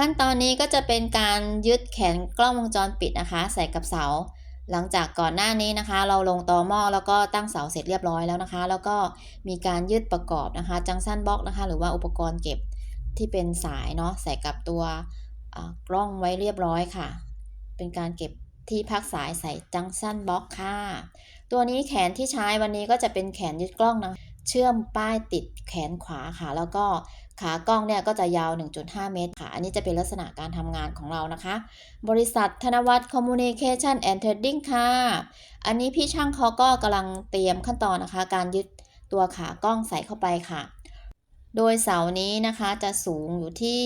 ขั้นตอนนี้ก็จะเป็นการยึดแขนกล้องวงจรปิดนะคะ ใส่กับเสา หลังจากก่อนหน้านี้นะคะ เราลงตอหม้อแล้วก็ตั้งเสาเสร็จเรียบร้อยแล้วนะคะ แล้วก็มีการยึดประกอบนะคะ จังสั้นบล็อกนะคะ หรือว่าอุปกรณ์เก็บที่เป็นสายเนาะใส่กับตัวกล้องไว้เรียบร้อยค่ะ เป็นการเก็บที่พักสายใส่จังสั้นบล็อกค่ะ ตัวนี้แขนที่ใช้วันนี้ก็จะเป็นแขนยึดกล้องนะ เชื่อมป้ายติดแขนขวาค่ะ แล้วก็ขากล้องเนี่ยก็จะยาว 1.5 เมตรค่ะ อันนี้จะเป็นลักษณะการทำงานของเรานะคะ บริษัทธนวัฒน์คอมมูนิเคชันแอนด์เทรดดิ้งค่ะ อันนี้พี่ช่างเขาก็กำลังเตรียมขั้นตอนนะคะ การยึดตัวขากล้องใส่เข้าไปค่ะ โดยเสานี้นะคะจะสูงอยู่ที่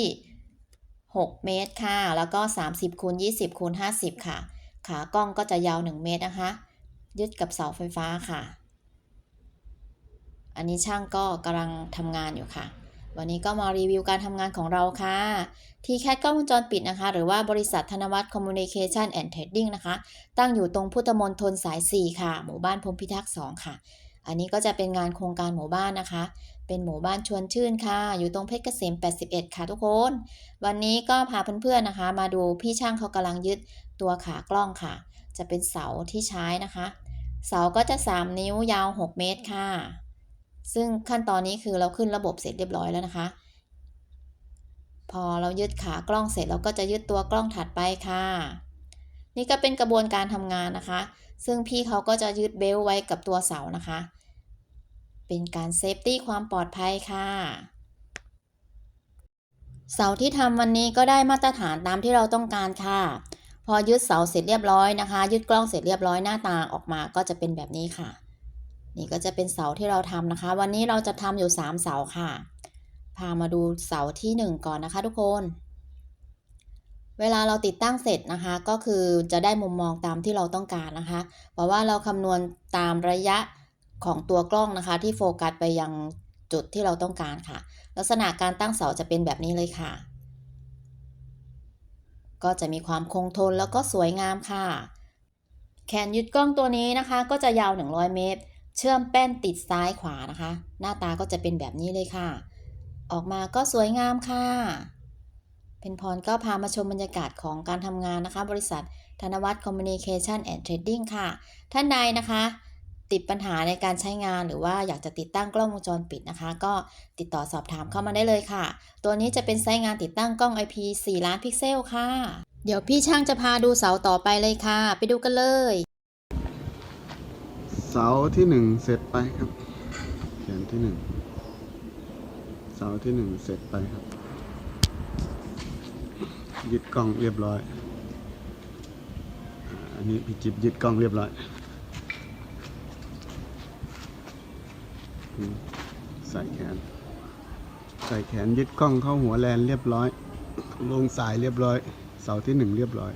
6 เมตรค่ะ แล้วก็ 30คูณ20คูณ50 ค่ะ ขากล้องก็จะยาว 1 เมตรนะคะ ยึดกับเสาไฟฟ้าค่ะ อันนี้ช่างก็กำลังทำงานอยู่ค่ะ วันนี้ก็มารีวิวการทำงานของเราค่ะ ที่แคทกล้องวงจรปิดนะคะ หรือว่าบริษัทธนวัฒน์คอมมูนิเคชันแอนด์เทรดดิ้งนะคะ ตั้งอยู่ตรงพุทธมณฑลสาย 4 ค่ะ หมู่บ้านพรมพิทักษ์ 2 ค่ะ อันนี้ก็จะเป็นงานโครงการหมู่บ้านนะคะ เป็นหมู่บ้านชวนชื่นค่ะ อยู่ตรงเพชรเกษม 81 ค่ะทุกคน วันนี้ก็พาเพื่อนๆนะคะ มาดูพี่ช่างเขากำลังยึดตัวขากล้องค่ะ จะเป็นเสาที่ใช้นะคะ เสาก็จะ 3 นิ้วยาว 6 เมตรค่ะ ซึ่งขั้นตอนนี้คือเราขึ้นระบบเสร็จเรียบร้อยแล้วนะคะ พอเรายึดขากล้องเสร็จเราก็จะยึดตัวกล้องถัดไปค่ะ นี่ก็เป็นกระบวนการทำงานนะคะ ซึ่งพี่เขาก็จะยึดเบลต์ไว้กับตัวเสานะคะ เป็นการเซฟตี้ความปลอดภัยค่ะเสาที่ทำวันนี้ก็ได้มาตรฐานตามที่เราต้องการค่ะ พอยึดเสาเสร็จเรียบร้อยนะคะ ยึดกล้องเสร็จเรียบร้อยหน้าตาออกมาก็จะเป็นแบบนี้ค่ะ นี่ก็จะเป็นเสาที่เราทำนะคะ วันนี้เราจะทำอยู่ 3 เสาค่ะ พามาดูเสาที่ 1 ก่อนนะคะทุกคน เวลาเราติดตั้งเสร็จนะคะ ก็คือจะได้มุมมองตามที่เราต้องการนะคะ เพราะว่าเราคำนวณตามระยะของตัวกล้องนะคะ ที่โฟกัสไปยังจุดที่เราต้องการค่ะ ลักษณะการตั้งเสาจะเป็นแบบนี้เลยค่ะ ก็จะมีความคงทนแล้วก็สวยงามค่ะ แขนยึดกล้องตัวนี้นะคะ ก็จะยาว 100 เมตร เชื่อมแป้นติดซ้ายขวานะคะ หน้าตาก็จะเป็นแบบนี้เลยค่ะ ออกมาก็สวยงามค่ะเพนพรก็พามาชมบรรยากาศของการทำงานนะคะ บริษัทธนวัฒน์คอมมูนิเคชันแอนด์เทรดดิ้งค่ะ ท่านใดนะคะ ติดปัญหาในการใช้งานหรือว่าอยากจะติดตั้งกล้องวงจรปิดนะคะ ก็ติดต่อสอบถามเข้ามาได้เลยค่ะ ตัวนี้จะเป็นไซต์งานติดตั้งกล้อง IP 4 ล้านพิกเซลค่ะ เดี๋ยวพี่ช่างจะพาดูเสาต่อไปเลยค่ะ ไปดูกันเลย เสาที่หนึ่งเสร็จไปครับแขนที่หนึ่งเสาที่หนึ่งเสร็จไปครับยึดกล้องเรียบร้อย อันนี้พี่จิบยึดกล้องเรียบร้อย ใส่แขน ใส่แขนยึดกล้องเข้าหัวแลนเรียบร้อย ลงสายเรียบร้อย เสาที่หนึ่งเรียบร้อย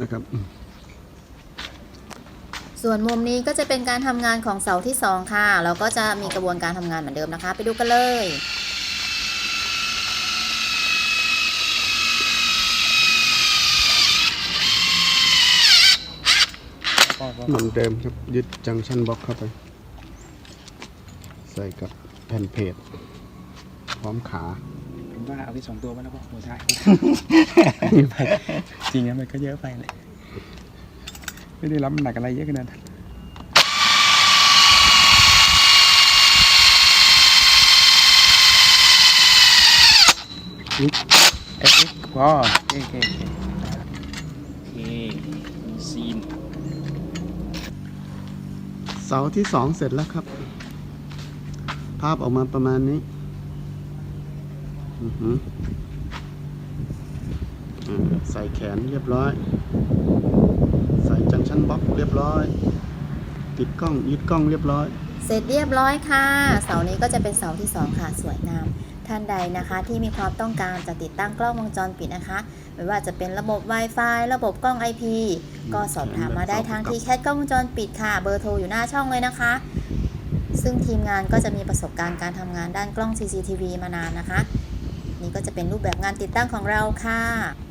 นะครับ ส่วนมุมนี้ก็จะเป็นการทำงานของเสาที่ 2 ค่ะ เราก็จะมีกระบวนการทำงานเหมือนเดิมนะคะ ไปดูกันเลยเหมือนเดิมครับ ยึดจังชันบล็อกเข้าไป ใส่กับแผ่นเพจพร้อมขาผมว่าเอาที่สองตัวไว้แล้วก็หัวท้ายไปจริงนะมันก็เยอะไปเลย ไม่ได้รับหนักอะไรเยอะขนาดนั้นเอ๊ะเอ๊ะพอโอเคโอเคโอเคซีนเสาที่สองเสร็จแล้วครับ ภาพออกมาประมาณนี้ใส่แขนเรียบร้อย ใส่จังชันบล็อก เรียบร้อย ติดกล้องยึดกล้องเรียบร้อย เสร็จเรียบร้อยค่ะ เสานี้ก็จะเป็นเสาที่ 2 ค่ะ สวยงาม ท่านใดนะคะที่มีความต้องการจะติดตั้งกล้องวงจรปิดนะคะ ไม่ว่าจะเป็นระบบ Wi-Fi ระบบกล้อง IP ก็สอบถามมาได้ทางที่แคทกล้องวงจรปิดค่ะ เบอร์โทรอยู่หน้าช่องเลยนะคะ ซึ่งทีมงานก็จะมีประสบการณ์การทำงานด้านกล้อง CCTV มานานนะคะ นี่ก็จะเป็นรูปแบบงานติดตั้งของเราค่ะ